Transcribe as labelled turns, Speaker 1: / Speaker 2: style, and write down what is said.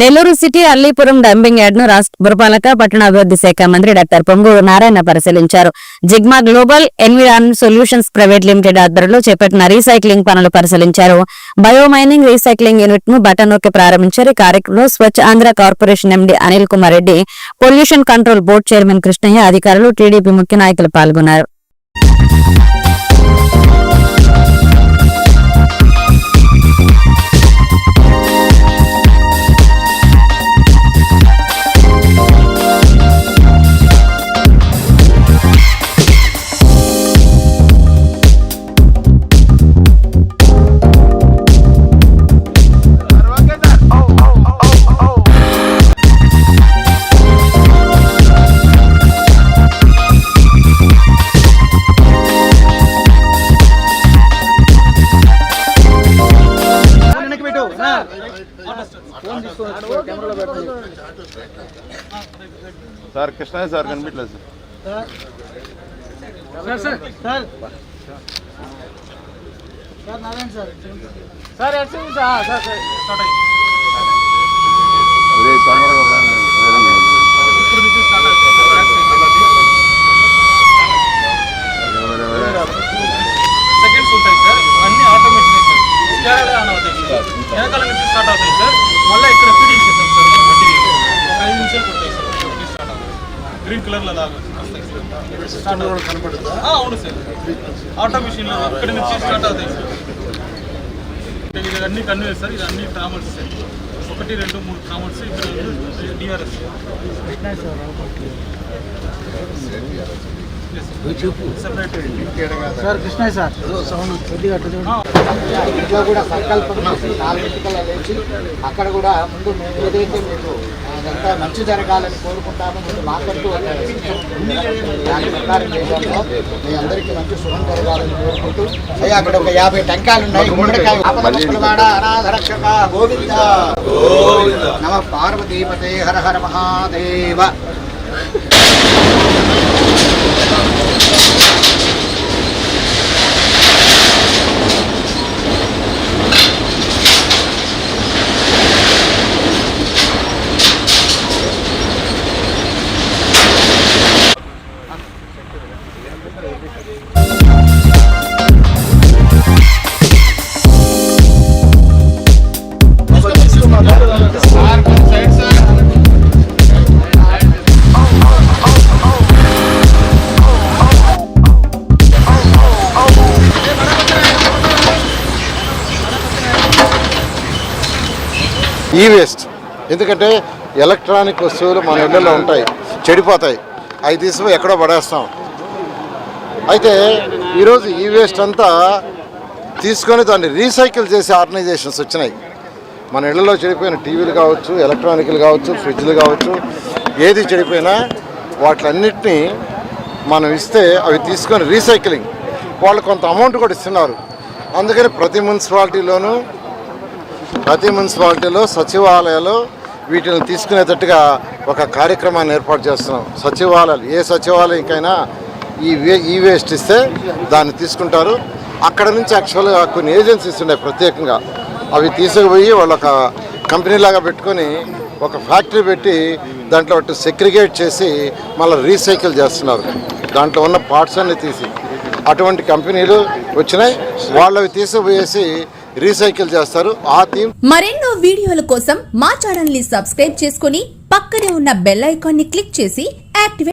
Speaker 1: Nellore city Allipuram dumping యార్డ్ను రాష్ట్ర పురపాలక పట్టణాభివృద్ధి శాఖ మంత్రి డాక్టర్ పొంగూరు నారాయణ పరిశీలించారు. Zigma global environ solutions private limited ఆధ్వర్యంలో చేపట్టిన రీసైక్లింగ్ పనులు పరిశీలించారు. బయోమైనింగ్ రీసైక్లింగ్ యూనిట్ను బటన్ నొక్కి ప్రారంభించారు. ఈ కార్యక్రమంలో Swachh Andhra corporation MD Anil Kumar Reddy pollution control board chairman Krishnaiah అధికారులు టీడీపీ ముఖ్య నాయకులు పాల్గొన్నారు.
Speaker 2: సార్ కృష్ణయ్య సార్ కనిపించలేదు sir.
Speaker 3: Sir sir sir. Sir Narayana sir sir sir sir sir start అయ్యింది
Speaker 2: అదే తొందరగా రండి.
Speaker 3: ఇప్పుడు నుంచి స్టార్ట్ అవుతుంది
Speaker 2: వేరే, వేరే.
Speaker 3: సెకండ్స్ ఉంటాయి సార్ అన్ని ఆటోమేషన్ సార్ స్టార్ట్ ఆన్ అవుతాయి సార్ వెనకాల నుంచి స్టార్ట్ అవుతాయి సార్ మళ్ళీ ఇక్కడ ఫీడింగ్ చేస్తాం సార్ ఐదు నిమిషాలు సార్ స్టార్ట్ గ్రీన్ కలర్లో లాగా వస్తాయి సార్ స్టార్ట్ అవును సార్. ఆటోమేషన్లో ఇక్కడ నుంచి స్టార్ట్ అవుతాయి సార్. ఇది అన్ని కన్వే సార్ ఇది అన్ని ట్రామల్స్ సార్. ఒకటి రెండు మూడు ట్రామల్స్ ఇక్కడ DRS separate
Speaker 4: sir Krishnaiah sir. Sound కొద్దిగా. ఇంట్లో కూడా సంకల్పం చేసి నాలుగింటికల్లా లేచి అక్కడ కూడా ముందు మేము ఏదైతే మీకు అదంతా మంచి జరగాలని కోరుకుంటామో ముందు మాకంటూ ఒక. దాని ప్రకారం చేయడంలో మీ అందరికీ మంచి శుభం జరగాలని కోరుకుంటూ అయ్యా అక్కడ ఒక యాభై టెంకాయలు. ఉన్నాయి గుమ్మడికాయ రక్షక గోవింద. నమ పార్వతీపతే హర హర మహాదేవ. Thank you.
Speaker 5: ఈ వేస్ట్. ఎందుకంటే ఎలక్ట్రానిక్ వస్తువులు మన ఇళ్ళలో ఉంటాయి చెడిపోతాయి. అవి తీసుకుని ఎక్కడో పడేస్తాం. అయితే ఈరోజు ఈ వేస్ట్ అంతా తీసుకొని దాన్ని రీసైకిల్ చేసే ఆర్గనైజేషన్స్ వచ్చినాయి. మన ఇళ్ళలో చెడిపోయిన టీవీలు కావచ్చు ఎలక్ట్రానిక్లు కావచ్చు ఫ్రిడ్జ్లు కావచ్చు ఏది చెడిపోయినా వాటిలన్నిటినీ మనం ఇస్తే అవి తీసుకొని రీసైక్లింగ్. వాళ్ళు కొంత అమౌంట్ కూడా ఇస్తున్నారు. అందుకని ప్రతి మున్సిపాలిటీలోనూ ప్రతి మున్సిపాలిటీలో సచివాలయాలు వీటిని తీసుకునేటట్టుగా ఒక కార్యక్రమాన్ని ఏర్పాటు చేస్తున్నాం. సచివాలయాలు ఏ సచివాలయంకైనా ఈ వే ఈ వేస్ట్ ఇస్తే దాన్ని తీసుకుంటారు. అక్కడ నుంచి యాక్చువల్గా కొన్ని ఏజెన్సీస్ ఉన్నాయి ప్రత్యేకంగా. అవి తీసుకుపోయి వాళ్ళు ఒక కంపెనీ లాగా పెట్టుకొని ఒక ఫ్యాక్టరీ పెట్టి దాంట్లో వాటి సెగ్రిగేట్ చేసి మళ్ళీ రీసైకిల్ చేస్తున్నారు. దాంట్లో ఉన్న పార్ట్స్ అన్నీ తీసి. అటువంటి కంపెనీలు వచ్చినాయి. వాళ్ళు అవి తీసుకుపోయేసి రీసైకిల్ చేస్తారు ఆ థీమ్
Speaker 6: మరెన్నో వీడియోల కోసం మా ఛానల్ని సబ్స్క్రైబ్ చేసుకుని పక్కనే ఉన్న బెల్ ఐకాన్ని క్లిక్ చేసి యాక్టివేట్